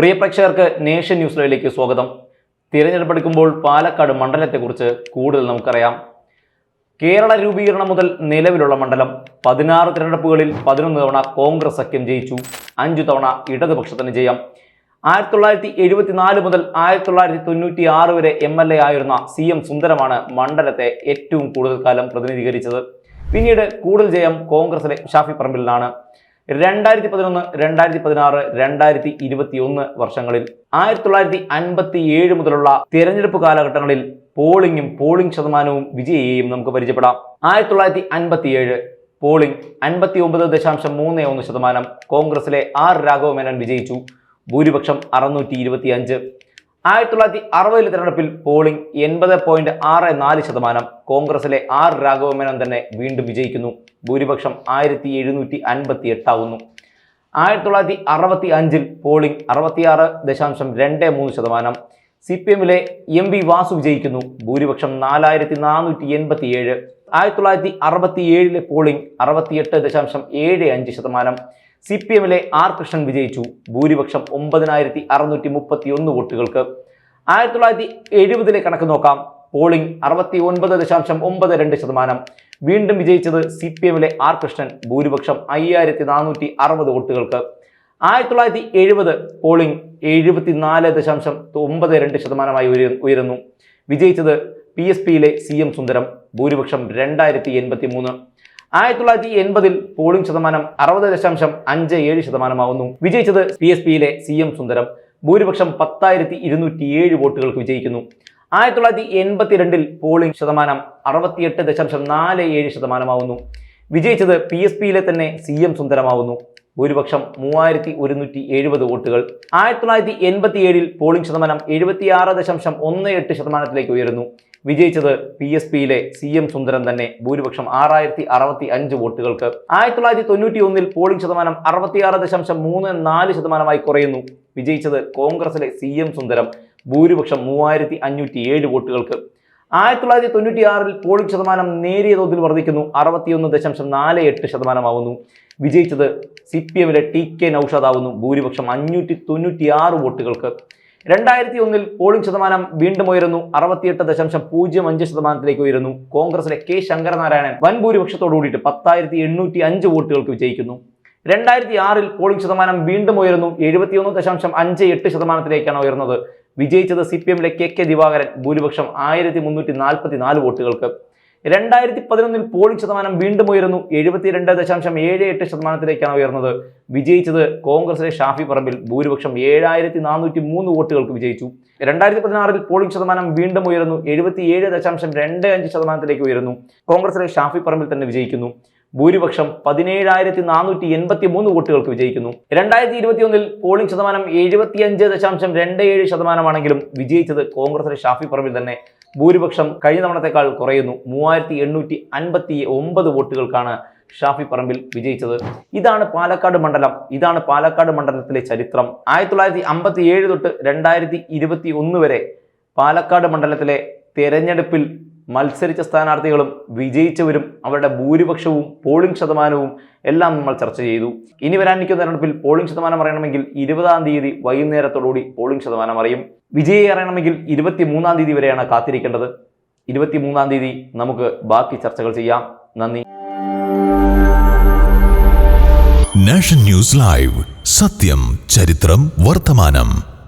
പ്രിയ പ്രേക്ഷകർക്ക് nation news ലൈവിലേക്ക് സ്വാഗതം. തിരഞ്ഞെടുപ്പ് എടുക്കുമ്പോൾ പാലക്കാട് മണ്ഡലത്തെക്കുറിച്ച് കൂടുതൽ നമുക്കറിയാം. കേരള രൂപീകരണം മുതൽ നിലവിലുള്ള മണ്ഡലം പതിനാറ് തിരഞ്ഞെടുപ്പുകളിൽ പതിനൊന്ന് തവണ കോൺഗ്രസ് സഖ്യം ജയിച്ചു അഞ്ചു തവണ ഇടതുപക്ഷത്തിന് ജയം. ആയിരത്തി തൊള്ളായിരത്തി എഴുപത്തിനാല് മുതൽ ആയിരത്തി തൊള്ളായിരത്തി തൊണ്ണൂറ്റി ആറ് വരെ എം എൽ എ ആയിരുന്ന സി എം സുന്ദരമാണ് മണ്ഡലത്തെ ഏറ്റവും കൂടുതൽ കാലം പ്രതിനിധീകരിച്ചത്. പിന്നീട് കൂടുതൽ ജയം കോൺഗ്രസിലെ ഷാഫി പറമ്പിലിനാണ് രണ്ടായിരത്തി പതിനൊന്ന് രണ്ടായിരത്തി പതിനാറ് രണ്ടായിരത്തി ഇരുപത്തി ഒന്ന് വർഷങ്ങളിൽ ആയിരത്തി തൊള്ളായിരത്തി അൻപത്തി ഏഴ് മുതലുള്ള തിരഞ്ഞെടുപ്പ് കാലഘട്ടങ്ങളിൽ പോളിംഗും പോളിംഗ് ശതമാനവും വിജയിയെയും നമുക്ക് പരിചയപ്പെടാം. ആയിരത്തി തൊള്ളായിരത്തി അൻപത്തി ഏഴ് പോളിംഗ് അൻപത്തി ഒമ്പത് ദശാംശം മൂന്ന് ഒന്ന് ശതമാനം കോൺഗ്രസിലെ ആർ രാഘവ മേനോൻ വിജയിച്ചു. ഭൂരിപക്ഷം അറുന്നൂറ്റി ഇരുപത്തി അഞ്ച് ആയിരത്തി തൊള്ളായിരത്തി അറുപതിലെ തെരഞ്ഞെടുപ്പിൽ പോളിംഗ് എൺപത് പോയിന്റ് ആറ് നാല് ശതമാനം. കോൺഗ്രസിലെ ആർ രാഘവമേനോൻ തന്നെ വീണ്ടും വിജയിക്കുന്നു. ഭൂരിപക്ഷം ആയിരത്തി എഴുന്നൂറ്റി അൻപത്തി എട്ടാവുന്നു ആയിരത്തി തൊള്ളായിരത്തി അറുപത്തി അഞ്ചിൽ പോളിംഗ് അറുപത്തിയാറ് ദശാംശം രണ്ട് മൂന്ന് ശതമാനം. സി പി എമ്മിലെ എം വി വാസു വിജയിക്കുന്നു. ഭൂരിപക്ഷം നാലായിരത്തി നാനൂറ്റി എൺപത്തി ഏഴ് ആയിരത്തി തൊള്ളായിരത്തി അറുപത്തി ഏഴിലെ പോളിംഗ് അറുപത്തിയെട്ട് ദശാംശം ഏഴ് അഞ്ച് ശതമാനം. സി പി എമ്മിലെ ആർ കൃഷ്ണൻ വിജയിച്ചു. ഭൂരിപക്ഷം ഒമ്പതിനായിരത്തി അറുന്നൂറ്റി മുപ്പത്തി ഒന്ന് വോട്ടുകൾക്ക്. ആയിരത്തി തൊള്ളായിരത്തി എഴുപതിലെ കണക്ക് നോക്കാം. പോളിംഗ് അറുപത്തി ഒൻപത് ദശാംശം ഒമ്പത് രണ്ട് ശതമാനം. വീണ്ടും വിജയിച്ചത് സി പി എമ്മിലെ ആർ കൃഷ്ണൻ. ഭൂരിപക്ഷം അയ്യായിരത്തി നാനൂറ്റി അറുപത് വോട്ടുകൾക്ക്. ആയിരത്തി തൊള്ളായിരത്തി എഴുപത് പോളിംഗ് എഴുപത്തിനാല് ദശാംശം ഒമ്പത് രണ്ട് ശതമാനമായി ഉയരു- ഉയരുന്നു. വിജയിച്ചത് പി എസ് പിയിലെ സി എം സുന്ദരം. ഭൂരിപക്ഷം രണ്ടായിരത്തി എൺപത്തി മൂന്ന് ആയിരത്തി തൊള്ളായിരത്തി എൺപതിൽ പോളിംഗ് ശതമാനം അറുപത് ദശാംശം അഞ്ച് ഏഴ് ശതമാനമാവുന്നു. വിജയിച്ചത് പി എസ് പിയിലെ സി എം സുന്ദരം. ഭൂരിപക്ഷം പത്തായിരത്തി ഇരുന്നൂറ്റി ഏഴ് വോട്ടുകൾക്ക് വിജയിക്കുന്നു. ആയിരത്തി തൊള്ളായിരത്തി എൺപത്തിരണ്ടിൽ പോളിംഗ് ശതമാനം അറുപത്തിയെട്ട് ദശാംശം നാല് ഏഴ് ശതമാനമാവുന്നു. വിജയിച്ചത് പി എസ് പിയിലെ തന്നെ സി എം സുന്ദരമാവുന്നു. ഭൂരിപക്ഷം മൂവായിരത്തി ഒരുന്നൂറ്റി എഴുപത് വോട്ടുകൾ. ആയിരത്തി തൊള്ളായിരത്തി എൺപത്തി ഏഴിൽ പോളിംഗ് ശതമാനം എഴുപത്തിയാറ് ദശാംശം ഒന്ന് എട്ട് ശതമാനത്തിലേക്ക് ഉയരുന്നു. വിജയിച്ചത് പി എസ് പിയിലെ സി എം സുന്ദരൻ തന്നെ ഭൂരിപക്ഷം ആറായിരത്തി അറുപത്തി അഞ്ച് വോട്ടുകൾക്ക്. ആയിരത്തി തൊള്ളായിരത്തി തൊണ്ണൂറ്റി ഒന്നിൽ പോളിംഗ് ശതമാനം അറുപത്തിയാറ് ദശാംശം മൂന്ന് നാല് ശതമാനമായി കുറയുന്നു. വിജയിച്ചത് കോൺഗ്രസിലെ സി എം സുന്ദരം ഭൂരിപക്ഷം മൂവായിരത്തി അഞ്ഞൂറ്റി ഏഴ് വോട്ടുകൾക്ക്. ആയിരത്തി തൊള്ളായിരത്തി തൊണ്ണൂറ്റി ആറിൽ പോളിംഗ് ശതമാനം നേരിയ തോതിൽ വർദ്ധിക്കുന്നു. അറുപത്തിയൊന്ന് ദശാംശം നാല് എട്ട് ശതമാനമാവുന്നു. വിജയിച്ചത് സി പി എമ്മിലെ ടി കെ നൌഷാദ് ആവുന്നു ഭൂരിപക്ഷം അഞ്ഞൂറ്റി തൊണ്ണൂറ്റി ആറ് വോട്ടുകൾക്ക്. രണ്ടായിരത്തി ഒന്നിൽ പോളിംഗ് ശതമാനം വീണ്ടും ഉയരുന്നു. അറുപത്തിയെട്ട് ദശാംശം പൂജ്യം അഞ്ച് ശതമാനത്തിലേക്ക് ഉയരുന്നു. കോൺഗ്രസിലെ കെ ശങ്കരനാരായണൻ വൻ ഭൂരിപക്ഷത്തോടു കൂടിയിട്ട് പത്തായിരത്തി എണ്ണൂറ്റി അഞ്ച് വോട്ടുകൾക്ക് വിജയിക്കുന്നു. രണ്ടായിരത്തി ആറിൽ പോളിംഗ് ശതമാനം വീണ്ടും ഉയരുന്നു. എഴുപത്തിയൊന്ന് ദശാംശം അഞ്ച് എട്ട് ശതമാനത്തിലേക്കാണ് ഉയർന്നത്. വിജയിച്ചത് സി പി എമ്മിലെ കെ കെ ദിവാകരൻ ഭൂരിപക്ഷം ആയിരത്തി മുന്നൂറ്റി നാൽപ്പത്തി നാല് വോട്ടുകൾക്ക്. രണ്ടായിരത്തി പതിനൊന്നിൽ പോളിംഗ് ശതമാനം വീണ്ടും ഉയർന്നു എഴുപത്തിരണ്ട് ദശാംശം ഏഴ് എട്ട് ശതമാനത്തിലേക്കാണ് ഉയർന്നത്. വിജയിച്ചത് കോൺഗ്രസിലെ ഷാഫി പറമ്പിൽ. ഭൂരിപക്ഷം ഏഴായിരത്തി നാനൂറ്റി മൂന്ന് വോട്ടുകൾക്ക് വിജയിച്ചു. രണ്ടായിരത്തി പതിനാറിൽ പോളിംഗ് ശതമാനം വീണ്ടും ഉയർന്നു എഴുപത്തിയേഴ് ദശാംശം രണ്ട് അഞ്ച് ശതമാനത്തിലേക്ക് ഉയർന്നു കോൺഗ്രസിലെ ഷാഫി പറമ്പിൽ തന്നെ വിജയിക്കുന്നു. ഭൂരിപക്ഷം പതിനേഴായിരത്തി നാനൂറ്റി എൺപത്തി മൂന്ന് വോട്ടുകൾക്ക് വിജയിക്കുന്നു. രണ്ടായിരത്തി ഇരുപത്തിയൊന്നിൽ പോളിംഗ് ശതമാനം എഴുപത്തിയഞ്ച് ദശാംശം രണ്ട് ഏഴ് ശതമാനമാണെങ്കിലും വിജയിച്ചത് കോൺഗ്രസിലെ ഷാഫി പറമ്പിൽ തന്നെ. ഭൂരിപക്ഷം കഴിഞ്ഞ തവണത്തേക്കാൾ കുറയുന്നു. മൂവായിരത്തി എണ്ണൂറ്റി അൻപത്തി ഒമ്പത് വോട്ടുകൾക്കാണ് ഷാഫി പറമ്പിൽ വിജയിച്ചത്. ഇതാണ് പാലക്കാട് മണ്ഡലം. ഇതാണ് പാലക്കാട് മണ്ഡലത്തിലെ ചരിത്രം. ആയിരത്തി തൊള്ളായിരത്തി അമ്പത്തി ഏഴ് തൊട്ട് രണ്ടായിരത്തി ഇരുപത്തി ഒന്ന് വരെ പാലക്കാട് മണ്ഡലത്തിലെ തെരഞ്ഞെടുപ്പിൽ മത്സരിച്ച സ്ഥാനാർത്ഥികളും വിജയിച്ചവരും അവരുടെ ഭൂരിപക്ഷവും പോളിംഗ് ശതമാനവും എല്ലാം നമ്മൾ ചർച്ച ചെയ്തു. ഇനി വരാനിരിക്കുന്ന തെരഞ്ഞെടുപ്പിൽ പോളിംഗ് ശതമാനം അറിയണമെങ്കിൽ ഇരുപതാം തീയതി വൈകുന്നേരത്തോടുകൂടി പോളിംഗ് ശതമാനം അറിയും. വിജയി അറിയണമെങ്കിൽ ഇരുപത്തി മൂന്നാം തീയതി വരെയാണ് കാത്തിരിക്കേണ്ടത്. ഇരുപത്തി മൂന്നാം തീയതി നമുക്ക് ബാക്കി ചർച്ചകൾ ചെയ്യാം. നന്ദി. Nation news live. സത്യം ചരിത്രം വർത്തമാനം.